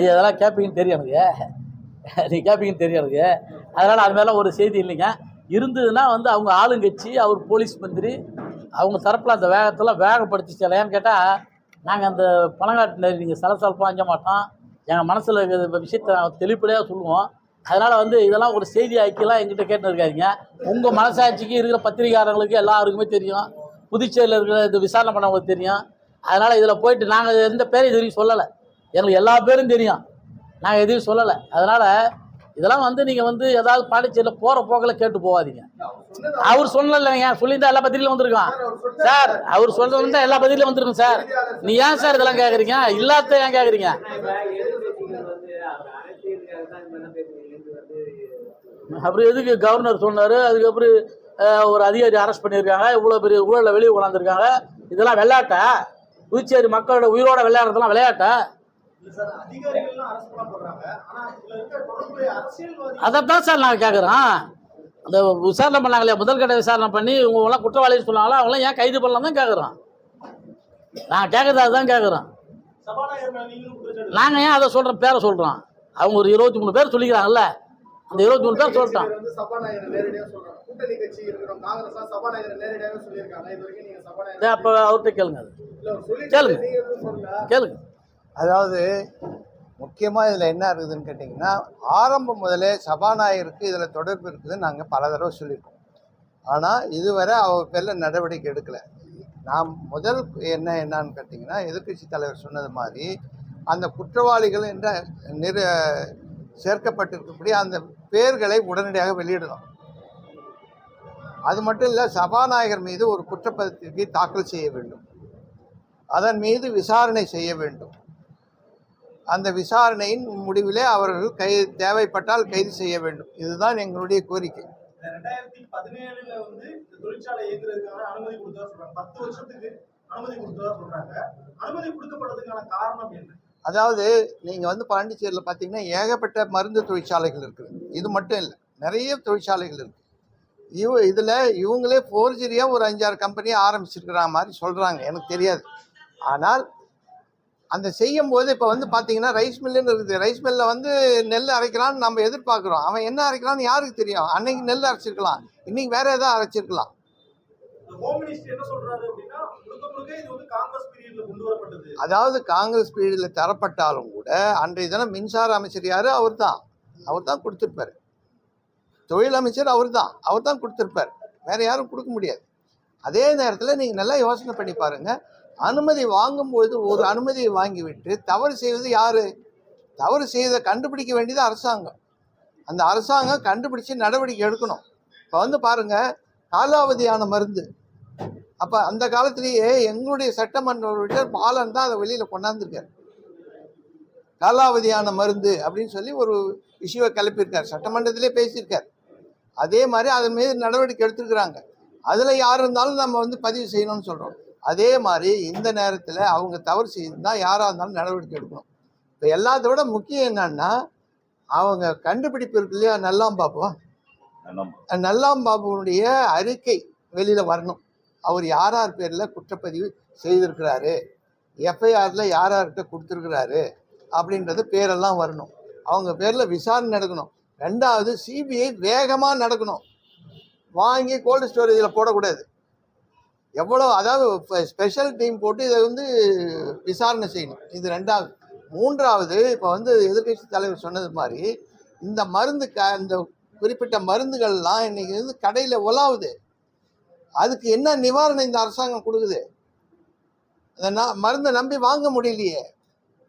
நீ அதெல்லாம் கேட்பீங்கன்னு தெரியும் எனக்கு. நீ கேட்பீங்கன்னு தெரியும் எனக்கு. அதனால் அது மேலே ஒரு செய்தி இல்லைங்க. இருந்ததுன்னா வந்து அவங்க ஆளுங்கட்சி அவர் போலீஸ் மந்திரி அவங்க தரப்பில் அந்த வேகத்தில் வேகப்படுத்தி ஏன்னு கேட்டால் நாங்கள் அந்த பணங்காட்டு நீங்கள் சலசலப்பாக அஞ்ச மாட்டோம். எங்கள் மனசில் இருக்கிற விஷயத்தை நாங்கள் தெளிப்படையாக சொல்லுவோம். அதனால் வந்து இதெல்லாம் ஒரு செய்தி ஆக்கிலாம் எங்கிட்ட கேட்டு இருக்காதீங்க. உங்கள் மனசாட்சிக்கு இருக்கிற பத்திரிகாரங்களுக்கு எல்லாருக்குமே தெரியும். புதுச்சேரியில் இருக்கிற இது விசாரணை பண்ணவங்களுக்கு தெரியும். அதனால் இதில் போயிட்டு நாங்கள் எந்த பேரையும் இது வரைக்கும் சொல்லலை. எங்களுக்கு எல்லா பேரும் தெரியும். நாங்கள் எதையும் சொல்லலை. அதனால் இதெல்லாம் வந்து நீங்கள் வந்து ஏதாவது பாண்டிச்சேரியில் போகிற போக்கில் கேட்டு போகாதீங்க. அவர் சொல்லலைங்க. சொல்லியிருந்தா எல்லா பத்திரிகையிலும் வந்திருக்கான் சார் அவர் சொல்றது எல்லா பதிலையும் வந்திருக்கும் சார். நீ ஏன் சார் இதெல்லாம் கேட்குறீங்க இல்லாத ஏன் கேட்குறீங்க அப்புறம் எதுக்கு கவர்னர் சொன்னார்? அதுக்கப்புறம் ஒரு அதிகாரி அரெஸ்ட் பண்ணியிருக்காங்க. இவ்வளோ பெரிய ஊழலை வெளியே கொண்டாந்துருக்காங்க இதெல்லாம் விளையாட்டா புதுச்சேரி மக்களோட உயிரோட விளையாடுறதெல்லாம் விளையாட்டா. அதைத்தான் சார் நாங்கள் கேட்குறோம் அந்த விசாரணை பண்ணாங்க இல்லையா முதல் கட்ட விசாரணை பண்ணி இவங்கெல்லாம் குற்றவாளின்னு சொன்னாங்களோ? அவங்களாம் ஏன் கைது பண்ணலாம் தான் கேட்குறோம் நான் கேட்குறது அதுதான் கேட்குறோம் நாங்கள் ஏன் அதை சொல்கிறோம் பேரை சொல்கிறோம் அவங்க ஒரு இருபத்தி மூணு பேர் சொல்லிக்கிறாங்கல்ல. அந்த இருபத்தி மூணு பேர் சபாநாயகர் அப்போ அவர்கிட்ட கேளுங்க கேளுங்க. கேளுங்க. அதாவது முக்கியமாக இதில் என்ன இருக்குதுன்னு கேட்டிங்கன்னா ஆரம்பம் முதலே சபாநாயகருக்கு இதில் தொடர்பு இருக்குதுன்னு நாங்கள் பல தடவை சொல்லியிருக்கோம். ஆனால் இதுவரை அவர் பேரில் நடவடிக்கை எடுக்கலை. நாம் முதல் என்ன என்னான்னு கேட்டிங்கன்னா எதிர்க்கட்சி தலைவர் சொன்னது மாதிரி அந்த குற்றவாளிகள் என்ற நிறு சேர்க்கப்பட்டிருக்கக்கூடிய அந்த பேர்களை உடனடியாக வெளியிடணும். அது மட்டும் இல்லை சபாநாயகர் மீது ஒரு குற்றப்பத்திரிகை தாக்கல் செய்ய வேண்டும். அதன் மீது விசாரணை செய்ய வேண்டும். அந்த விசாரணையின் முடிவிலே அவர்கள் கை தேவைப்பட்டால் கைது செய்ய வேண்டும். இதுதான் எங்களுடைய கோரிக்கை. ரெண்டாயிரத்தி பதினேழுல வந்து இந்த தொழிற்சாலை இயங்குறதுக்கான அனுமதி கொடுத்ததா சொல்றாங்க. பத்து வருஷத்துக்கு அனுமதி கொடுத்ததா சொல்றாங்க. அனுமதி கொடுக்கப்பட்டதுக்கான காரணம் என்ன? அதாவது நீங்கள் வந்து பாண்டிச்சேரியில் பார்த்தீங்கன்னா ஏகப்பட்ட மருந்து தொழிற்சாலைகள் இருக்குது. இது மட்டும் இல்லை நிறைய தொழிற்சாலைகள் இருக்குது இவ இதில் இவங்களே ஃபோர்ஜரியாக ஒரு அஞ்சாறு கம்பெனியை ஆரம்பிச்சிருக்கிற மாதிரி சொல்கிறாங்க எனக்கு தெரியாது. ஆனால் அந்த செய்யும் போது இப்போ வந்து பார்த்தீங்கன்னா ரைஸ் மில்லுன்னு இருக்குது. ரைஸ் மில்லில் வந்து நெல் அரைக்கிறான்னு நம்ம எதிர்பார்க்குறோம். அவன் என்ன அரைக்கிறான்னு யாருக்கு தெரியும்? அன்னைக்கு நெல் அரைச்சிருக்கலாம். இன்னைக்கு வேற ஏதாவது அரைச்சிருக்கலாம். அதாவது காங்கிரஸ் பீரியடில் தரப்பட்டாலும் கூட அன்றைய தினம் மின்சார அமைச்சர் யாரு? அவர் தான் அவர் தான் கொடுத்துருப்பாரு. தொழில் அமைச்சர் அவர் தான் அவர் தான் கொடுத்துருப்பார். வேற யாரும் கொடுக்க முடியாது. அதே நேரத்தில் நீங்கள் நல்லா யோசனை பண்ணி பாருங்க. அனுமதி வாங்கும்பொழுது ஒரு அனுமதியை வாங்கிவிட்டு தவறு செய்வது யார்? தவறு செய்வதை கண்டுபிடிக்க வேண்டியது அரசாங்கம். அந்த அரசாங்கம் கண்டுபிடிச்சு நடவடிக்கை எடுக்கணும். இப்போ வந்து பாருங்க காலாவதியான மருந்து. அப்போ அந்த காலத்திலேயே எங்களுடைய சட்டமன்ற உறுப்பினர் பாலன் தான் அதை வெளியில் கொண்டாந்துருக்கார். காலாவதியான மருந்து அப்படின்னு சொல்லி ஒரு இஷ்யூவை கிளப்பியிருக்கார். சட்டமன்றத்திலே பேசியிருக்கார். அதே மாதிரி அதன் மீது நடவடிக்கை எடுத்துருக்குறாங்க. அதில் யார் இருந்தாலும் நம்ம வந்து பதிவு செய்யணும்னு சொல்கிறோம் அதே மாதிரி இந்த நேரத்தில் அவங்க தவறு செய்திருந்தால் யாராக இருந்தாலும் நடவடிக்கை எடுக்கணும். இப்போ எல்லாத்த விட முக்கியம் என்னன்னா அவங்க கண்டுபிடிப்பு இருக்கு இல்லையா? நல்லாம்பாபு நல்லாம்பாபுனுடைய அறிக்கை வெளியில் வரணும். அவர் யார் யார் பேரில் குற்றப்பதிவு செய்திருக்கிறாரு? எஃப்ஐஆரில் யார் யார்கிட்ட கொடுத்துருக்கிறாரு? அப்படின்றது பேரெல்லாம் வரணும். அவங்க பேரில் விசாரணை நடக்கணும். ரெண்டாவது சிபிஐ வேகமாக நடக்கணும். வாங்கி கோல்டு ஸ்டோரேஜில் போடக்கூடாது. எவ்வளோ அதாவது ஸ்பெஷல் டீம் போட்டு இதை வந்து விசாரணை செய்யணும். இது ரெண்டாவது. மூன்றாவது இப்போ வந்து எதிர்க்கட்சி தலைவர் சொன்னது மாதிரி இந்த மருந்து க இந்த குறிப்பிட்ட மருந்துகள்லாம் இன்னைக்கு வந்து கடையில் உலாவுது. அதுக்கு என்ன நிவாரணம் இந்த அரசாங்கம் கொடுக்குது? அந்த நான் மருந்தை நம்பி வாங்க முடியலையே.